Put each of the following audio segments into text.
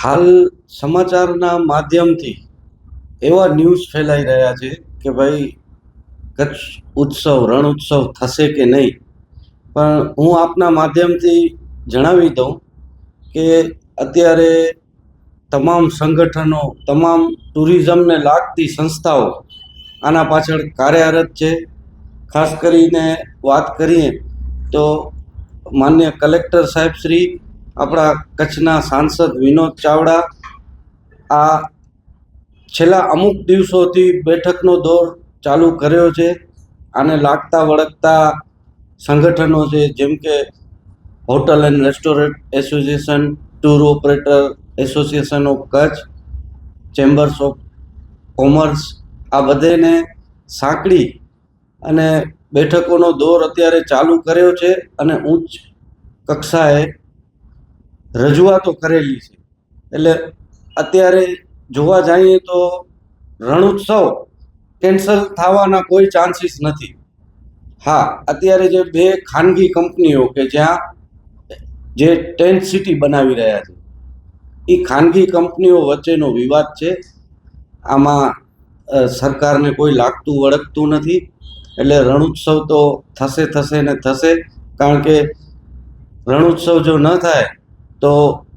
હાલ સમાચારના માધ્યમથી એવા ન્યૂઝ ફેલાઈ રહ્યા છે કે ભાઈ, કચ્છ ઉત્સવ, રણ ઉત્સવ થશે કે નહીં? પણ હું આપના માધ્યમથી જણાવી દઉં કે અત્યારે તમામ સંગઠનો, તમામ ટુરિઝમને લાગતી સંસ્થાઓ આના પાછળ કાર્યરત છે. ખાસ કરીને વાત કરીએ તો માન્ય કલેક્ટર સાહેબ શ્રી આપણા કચ્છના સાંસદ વિનોદ ચાવડા, આ છેલ્લા અમુક દિવસોથી બેઠકનો દોર ચાલુ કર્યો છે. આને લાગતા વળગતા સંગઠનો છે, જેમ કે hotel and restaurant association, tour operator association of Kutch, chambers of commerce, આ બધેને સાંકળી અને બેઠકોનો દોર અત્યારે ચાલુ કર્યો છે અને ઉચ્ચ કક્ષાએ રજૂઆતો કરેલી છે. એટલે અત્યારે જોવા જઈએ તો રણોત્સવ કેન્સલ થવાના કોઈ ચાન્સીસ નથી. હા, અત્યારે જે બે ખાનગી કંપનીઓ કે જ્યાં જે ટેન્ટ સિટી બનાવી રહ્યા છે એ ખાનગી કંપનીઓ વચ્ચેનો વિવાદ છે. આમાં સરકારને કોઈ લાગતું વળગતું નથી. એટલે રણોત્સવ તો થશે થશે ને થશે. કારણ કે રણોત્સવ જો ન થાય તો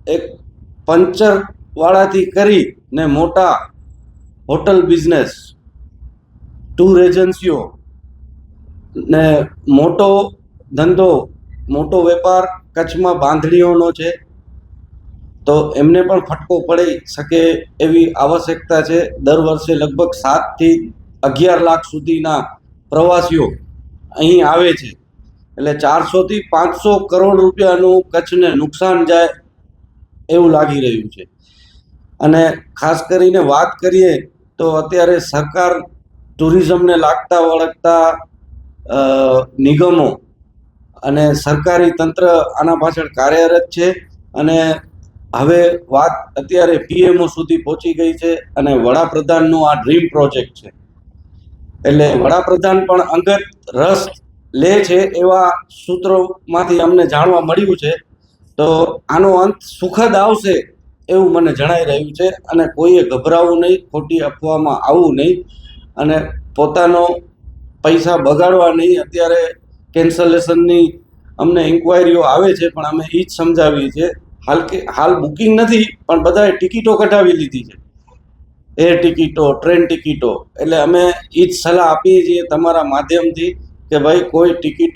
એક પંચર વાળાથી કરી ને મોટા હોટલ બિઝનેસ, ટૂર એજન્સીઓ ને મોટો ધંધો, મોટો વેપાર કચ્છમાં બાંધણીઓનો છે, તો એમને પણ ફટકો પડી શકે એવી આવશ્યકતા છે. દર વર્ષે લગભગ સાતથી અગિયાર લાખ સુધીના પ્રવાસીઓ અહીં આવે છે. એટલે ચારસોથી પાંચસો કરોડ રૂપિયાનું કચ્છને નુકસાન જાય એવું લાગી રહ્યું છે. અને ખાસ કરીને વાત કરીએ તો અત્યારે સરકાર ટુરિઝમને લાગતા વળગતા નિગમો અને સરકારી તંત્ર આના પાછળ કાર્યરત છે અને હવે વાત અત્યારે પીએમઓ સુધી પહોંચી ગઈ છે અને વડાપ્રધાનનું આ ડ્રીમ પ્રોજેક્ટ છે. એટલે વડાપ્રધાન પણ અંગત રસ લે છે એવા સૂત્રોમાંથી અમને જાણવા મળ્યું છે. તો આનો અંત સુખદ આવશે એવું મને જણાઈ રહ્યું છે અને કોઈએ ગભરાવું નહીં, ખોટી અફવામાં આવવું નહીં અને પોતાનો પૈસા બગાડવા નહીં. અત્યારે કેન્સલેશનની અમને ઇન્ક્વાયરીઓ આવે છે, પણ અમે એ જ સમજાવીએ છીએ. હાલ કે, હાલ બુકિંગ નથી, પણ બધાએ ટિકિટો કઢાવી લીધી છે. એર ટિકિટો ટ્રેન ટિકિટો એટલે અમે એ જ સલાહ આપીએ છીએ તમારા માધ્યમથી કે ભાઈ કોઈ ટિકિટ